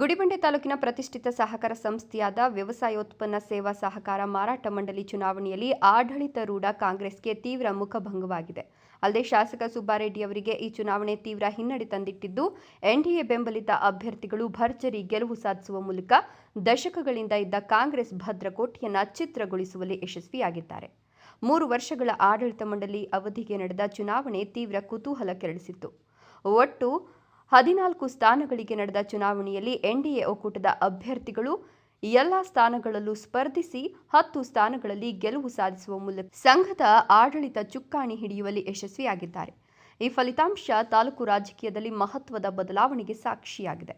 ಗುಡಿಬಂಡೆ ತಾಲೂಕಿನ ಪ್ರತಿಷ್ಠಿತ ಸಹಕಾರ ಸಂಸ್ಥೆಯಾದ ವ್ಯವಸಾಯೋತ್ಪನ್ನ ಸೇವಾ ಸಹಕಾರ ಮಾರಾಟ ಮಂಡಳಿ ಚುನಾವಣೆಯಲ್ಲಿ ಆಡಳಿತಾರೂಢ ಕಾಂಗ್ರೆಸ್ಗೆ ತೀವ್ರ ಮುಖಭಂಗವಾಗಿದೆ. ಅಲ್ಲದೆ ಶಾಸಕ ಸುಬ್ಬಾರೆಡ್ಡಿ ಅವರಿಗೆ ಈ ಚುನಾವಣೆ ತೀವ್ರ ಹಿನ್ನಡೆ ತಂದಿಟ್ಟಿದ್ದು, ಎನ್ಡಿಎ ಬೆಂಬಲಿತ ಅಭ್ಯರ್ಥಿಗಳು ಭರ್ಜರಿ ಗೆಲುವು ಸಾಧಿಸುವ ಮೂಲಕ ದಶಕಗಳಿಂದ ಇದ್ದ ಕಾಂಗ್ರೆಸ್ ಭದ್ರಕೋಟೆಯನ್ನ ಚಿತ್ರಗೊಳಿಸುವಲ್ಲಿ ಯಶಸ್ವಿಯಾಗಿದ್ದಾರೆ. ಮೂರು ವರ್ಷಗಳ ಆಡಳಿತ ಮಂಡಳಿ ಅವಧಿಗೆ ನಡೆದ ಚುನಾವಣೆ ತೀವ್ರ ಕುತೂಹಲ ಕೆರಳಿಸಿತ್ತು. ಒಟ್ಟು ಹದಿನಾಲ್ಕು ಸ್ಥಾನಗಳಿಗೆ ನಡೆದ ಚುನಾವಣೆಯಲ್ಲಿ ಎನ್ಡಿಎ ಒಕ್ಕೂಟದ ಅಭ್ಯರ್ಥಿಗಳು ಎಲ್ಲ ಸ್ಥಾನಗಳಲ್ಲೂ ಸ್ಪರ್ಧಿಸಿ ಹತ್ತು ಸ್ಥಾನಗಳಲ್ಲಿ ಗೆಲುವು ಸಾಧಿಸುವ ಮೂಲಕ ಸಂಘದ ಆಡಳಿತ ಚುಕ್ಕಾಣಿ ಹಿಡಿಯುವಲ್ಲಿ ಯಶಸ್ವಿಯಾಗಿದ್ದಾರೆ. ಈ ಫಲಿತಾಂಶ ತಾಲೂಕು ರಾಜಕೀಯದಲ್ಲಿ ಮಹತ್ವದ ಬದಲಾವಣೆಗೆ ಸಾಕ್ಷಿಯಾಗಿದೆ.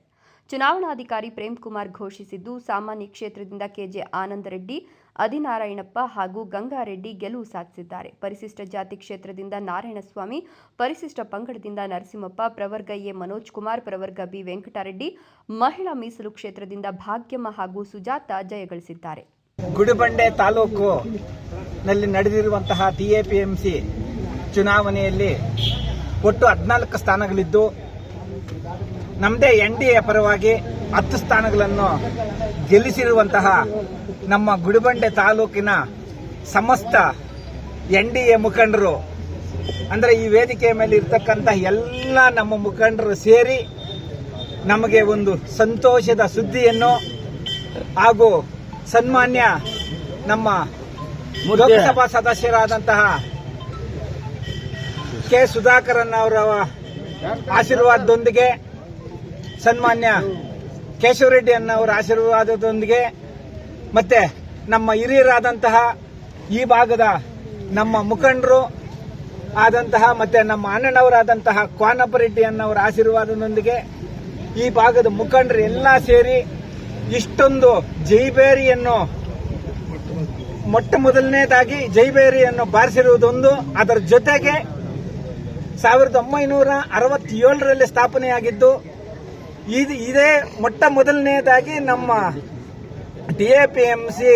ಚುನಾವಣಾಧಿಕಾರಿ ಪ್ರೇಮ್ ಕುಮಾರ್ ಘೋಷಿಸಿದ್ದು, ಸಾಮಾನ್ಯ ಕ್ಷೇತ್ರದಿಂದ ಕೆಜೆ ಆನಂದ ರೆಡ್ಡಿ ಅದಿನಾರಾಯಣಪ್ಪ ಹಾಗೂ ಗಂಗಾರೆಡ್ಡಿ ಗೆಲುವು ಸಾಧಿಸಿದ್ದಾರೆ. ಪರಿಶಿಷ್ಟ ಜಾತಿ ಕ್ಷೇತ್ರದಿಂದ ನಾರಾಯಣಸ್ವಾಮಿ, ಪರಿಶಿಷ್ಟ ಪಂಗಡದಿಂದ ನರಸಿಂಹಪ್ಪ, ಪ್ರವರ್ಗ ಎ ಮನೋಜ್ ಕುಮಾರ್, ಪ್ರವರ್ಗ ಬಿ ವೆಂಕಟರೆಡ್ಡಿ, ಮಹಿಳಾ ಮೀಸಲು ಕ್ಷೇತ್ರದಿಂದ ಭಾಗ್ಯಮ್ಮ ಹಾಗೂ ಸುಜಾತ ಜಯಗಳಿಸಿದ್ದಾರೆ. ಗುಡಿಬಂಡೆ ತಾಲೂಕು ನಲ್ಲಿ ನಡೆದಿರುವಂತಹ ಟಿಎಪಿಎಂಸಿ ಚುನಾವಣೆಯಲ್ಲಿ ಒಟ್ಟು ಹದಿನಾಲ್ಕು ಸ್ಥಾನಗಳಿದ್ದು ನಮ್ಮದೇ ಎನ್ ಡಿ ಎ ಪರವಾಗಿ ಹತ್ತು ಸ್ಥಾನಗಳನ್ನು ಗೆಲ್ಲಿಸಿರುವಂತಹ ನಮ್ಮ ಗುಡಿಬಂಡೆ ತಾಲೂಕಿನ ಸಮಸ್ತ ಎನ್ ಡಿ ಎ ಮುಖಂಡರು. ಅಂದರೆ ಈ ವೇದಿಕೆಯ ಮೇಲೆ ಇರ್ತಕ್ಕಂಥ ಎಲ್ಲ ನಮ್ಮ ಮುಖಂಡರು ಸೇರಿ ನಮಗೆ ಒಂದು ಸಂತೋಷದ ಸುದ್ದಿಯನ್ನು ಹಾಗೂ ಸನ್ಮಾನ್ಯ ನಮ್ಮ ಲೋಕಸಭಾ ಸದಸ್ಯರಾದಂತಹ ಕೆ ಸುಧಾಕರನ್ ಅವರ ಆಶೀರ್ವಾದದೊಂದಿಗೆ ಸನ್ಮಾನ್ಯ ಕೇಶವರೆಡ್ಡಿ ಅನ್ನವರ ಆಶೀರ್ವಾದದೊಂದಿಗೆ ಮತ್ತೆ ನಮ್ಮ ಹಿರಿಯರಾದಂತಹ ಈ ಭಾಗದ ನಮ್ಮ ಮುಖಂಡರು ಆದಂತಹ ಮತ್ತೆ ನಮ್ಮ ಅಣ್ಣನವರಾದಂತಹ ಕ್ವಾನಪ್ಪರೆಡ್ಡಿ ಅನ್ನವರ ಆಶೀರ್ವಾದದೊಂದಿಗೆ ಈ ಭಾಗದ ಮುಖಂಡರು ಎಲ್ಲ ಸೇರಿ ಇಷ್ಟೊಂದು ಜೈಬೇರಿಯನ್ನು ಮೊಟ್ಟ ಮೊದಲನೇದಾಗಿ ಜೈಬೇರಿಯನ್ನು ಬಾರಿಸಿರುವುದೊಂದು ಅದರ ಜೊತೆಗೆ ಸಾವಿರದ ಒಂಬೈನೂರ ಅರವತ್ತೇಳರಲ್ಲಿ ಸ್ಥಾಪನೆಯಾಗಿದ್ದು, ಇದು ಇದೇ ಮೊಟ್ಟ ಮೊದಲನೆಯದಾಗಿ ನಮ್ಮ D A P M C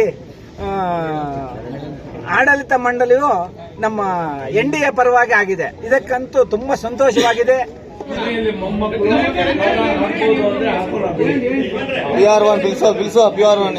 ಆಡಳಿತ ಮಂಡಳಿಯು ನಮ್ಮ ಎನ್ ಡಿ ಎ ಪರವಾಗಿ ಆಗಿದೆ. ಇದಕ್ಕಂತೂ ತುಂಬಾ ಸಂತೋಷವಾಗಿದೆ. ಪಿ ಆರ್ ಒನ್ ಬಿಲ್ಸೋ ಬಿಲ್ಸೋ ಪಿ ಆರ್ ಒನ್